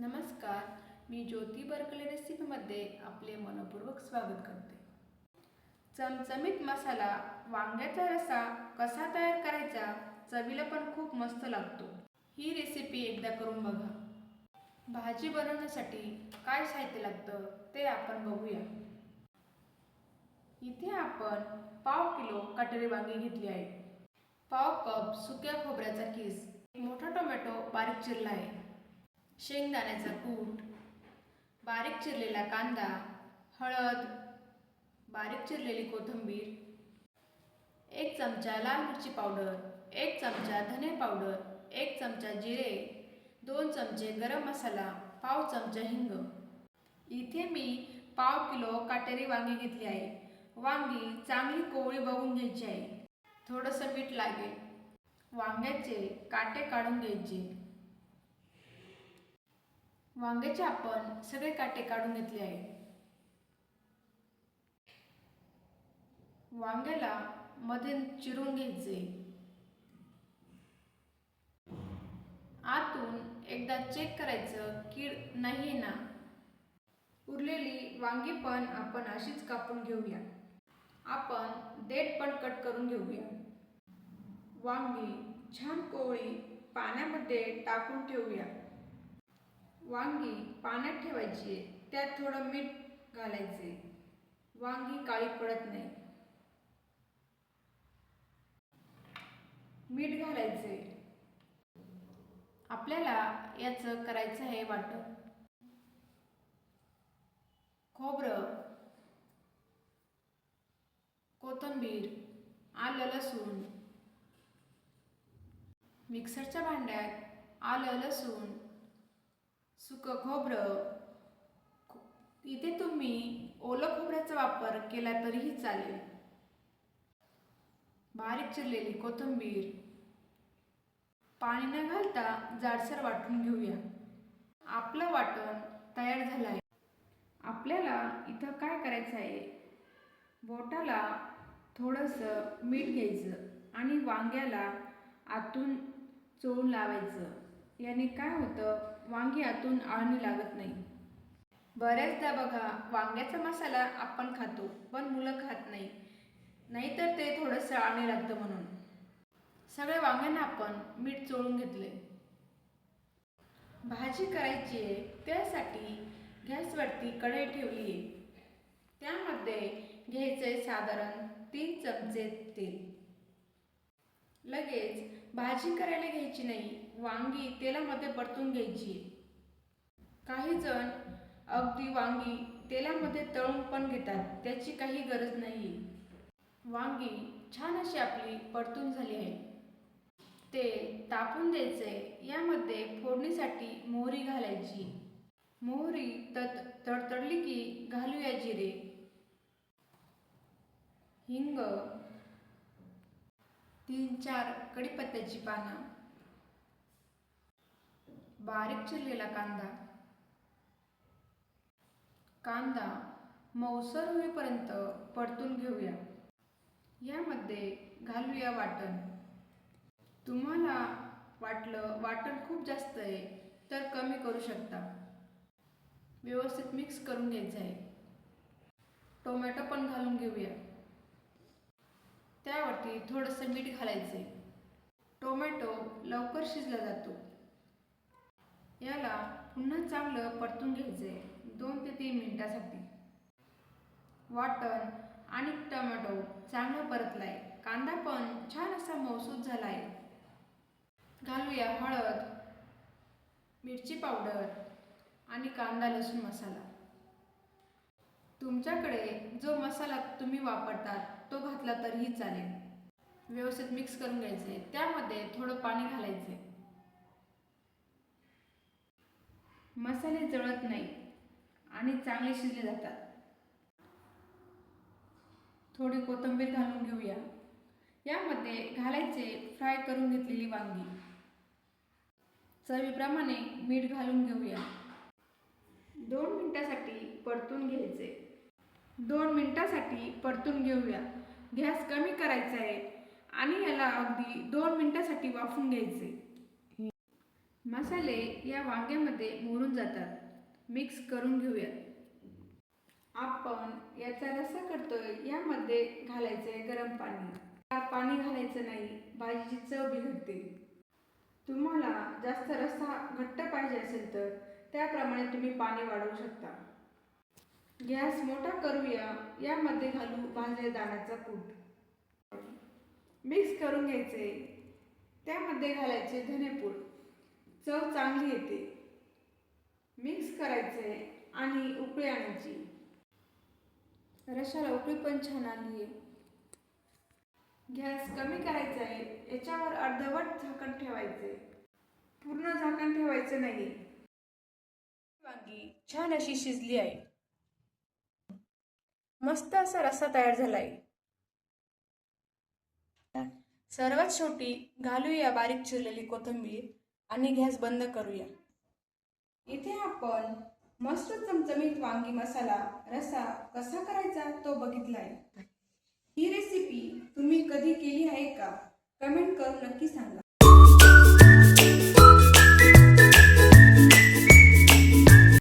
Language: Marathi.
नमस्कार मी ज्योती बर्कले रेसिपीमध्ये आपले मनपूर्वक स्वागत करते. चमचमीत मसाला वांग्याचा रसा कसा तयार करायचा चवीला पण खूप मस्त लागतो. ही रेसिपी एकदा करून बघा. भाजी बनवण्यासाठी काय साहित्य लागतं ते आपण बघूया. इथे आपण पाव किलो कटरी वांगी घेतली आहे. पाव कप सुक्या खोबऱ्याचा किस मोठा टोमॅटो बारीक चिरला आहे. शेंगदाण्याचा कूट बारीक चिरलेला कांदा हळद बारीक चिरलेली कोथिंबीर एक चमचा लाल मिरची पावडर एक चमचा धने पावडर एक चमचा जिरे दोन चमचे गरम मसाला पाव चमचा हिंग. इथे मी पाव किलो काटेरी वांगी घेतली आहे. वांगी चांगली कोवळी बघून घ्यायची आहे. थोडंसं मीठ लागेल. वांग्याचे काटे काढून घ्यायचे. वांग्याचे आपण सगळे काटे काढून घेतले आहे वांग्याला मध्ये चिरून घ्यायचे. आतून एकदा चेक करायचं कीड नाही ना. उरलेली वांगी पण आपण अशीच कापून घेऊया. आपण देठ पण कट करून घेऊया. वांगी छान कोवळी पाण्यामध्ये टाकून ठेवूया. वांगी पाण्यात ठेवायची त्यात थोडं मीठ घालायचे वांगी काळी पडत नाही. मीठ घालायचे आपल्याला याचं करायचं आहे वाटण खोबरं कोथिंबीर आलं लसूण. मिक्सरच्या भांड्यात आलं लसूण. सुकं खोबरं इथे तुम्ही ओलं खोबऱ्याचा वापर केला तरीही चालेल. बारीक चिरलेली कोथिंबीर. पाणी न घालता जाडसर वाटून घेऊया. आपलं वाटण तयार झालं आहे. आपल्याला इथं काय करायचं आहे? बोटाला थोडंसं मीठ घ्यायचं आणि वांग्याला आतून चोळून लावायचं. याने काय होतं? वांगी आतून आळणी लागत नाही. बऱ्याचदा बघा वांग्याचा मसाला आपण खातो पण मुलं खात नाही. नाहीतर ते थोडंसं आळणी लागतं म्हणून. सगळ्या वांग्यांना आपण मीठ चोळून घेतले भाजी करायची आहे त्यासाठी गॅसवरती कढई ठेवली आहे. त्यामध्ये घ्यायचे साधारण तीन चमचे तेल. लगेच भाजी करायला घ्यायची नाही. वांगी तेलामध्ये परतून घ्यायची. काही जण अगदी वांगी तेलामध्ये तळून पण घेतात. त्याची काही गरज नाही. वांगी छान अशी आपली परतून झाली आहे. ते तापून द्यायचे यामध्ये फोडणीसाठी मोहरी घालायची. मोहरी तत तडतडली की घालूया जिरे. हिंग तीन चार कढीपत्त्याची पानं. बारीक चिरलेला कांदा. कांदा मौसर होईपर्यंत परतून घेऊया. यामध्ये घालूया वाटण. तुम्हाला वाटलं वाटण खूप जास्त आहे तर कमी करू शकता. व्यवस्थित मिक्स करून घ्यायचं आहे. टोमॅटो पण घालून घेऊया. त्यावरती थोडंसं मीठ घालायचे. टोमॅटो लवकर शिजला जातो. याला पुन्हा चांगलं परतून घ्यायचे दोन ते तीन मिनिटासाठी. वाटण आणि टोमॅटो चांगलं परतलाय. कांदा पण छान असा मौसूद झाला आहे घालूया हळद मिरची पावडर आणि कांदा लसूण मसाला. तुमच्याकडे जो मसाला तुम्ही वापरतात तो घातला तरीही चालेल. व्यवस्थित मिक्स करून घ्यायचे त्यामध्ये थोडं पाणी घालायचे मसाले जळत नाही आणि चांगले शिजले जातात. थोडी कोथिंबीर घालून घेऊया. यामध्ये घालायचे फ्राय करून घेतलेली वांगी. चवीप्रमाणे मीठ घालून घेऊया. दोन मिनिटासाठी परतून घ्यायचे. दोन मिनटासाठी परतून घेऊया. गॅस कमी करायचा आहे आणि याला अगदी दोन मिनटासाठी वाफून घ्यायचे. मसाले या वांग्यामध्ये मोरून जातात. मिक्स करून घेऊयात आपण याचा रस्सा करतोय यामध्ये घालायचंय गरम पाणी. त्यात पाणी घालायचं नाही भाजीची चव बिघडते. तुम्हाला जास्त रस्सा घट्ट पाहिजे असेल तर त्याप्रमाणे तुम्ही पाणी वाढवू शकता. गॅस मोठा करूया यामध्ये घालू भाजले दाण्याचा कूट. मिक्स करून घ्यायचे. त्यामध्ये घालायचे धनेपूड. चव चांगली येते. मिक्स करायचे आणि उकळी आणायची. रशाला उकळी पण छान आली आहे गॅस कमी करायचा आहे याच्यावर अर्धवट झाकण ठेवायचे. पूर्ण झाकण ठेवायचं नाही. वांगी छान अशी शिजली आहे. मस्त असा रस्सा तयार झालाय. सर्वात शेवटी घालूया बारीक चिरलेली कोथिंबीर आणि गॅस बंद करूया. इथे आपण मस्त चमचमीत वांगी मसाला रस्सा कसा करायचा तो बघितलाय. ही रेसिपी तुम्ही कधी केली आहे का? कमेंट करून नक्की सांगा.